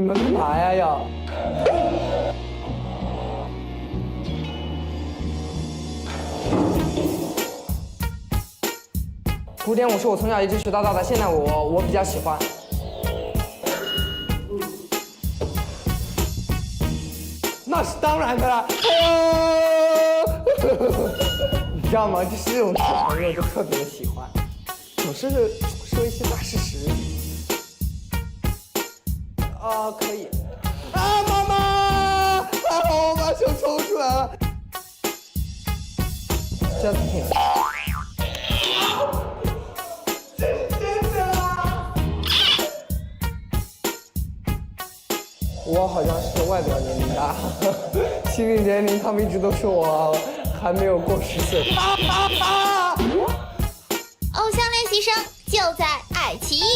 你们干嘛呀要？古典舞是我从小一直学到大的，现代舞我比较喜欢。那是当然的啦！你知道吗？就是这种小朋友就特别的喜欢，总是说一些大事实。啊，可以。啊，妈妈！还好，我把手抽出来了。这样子挺。我好像是外表年龄大，心理年龄他们一直都说我还没有过十岁。偶像练习生就在爱奇艺。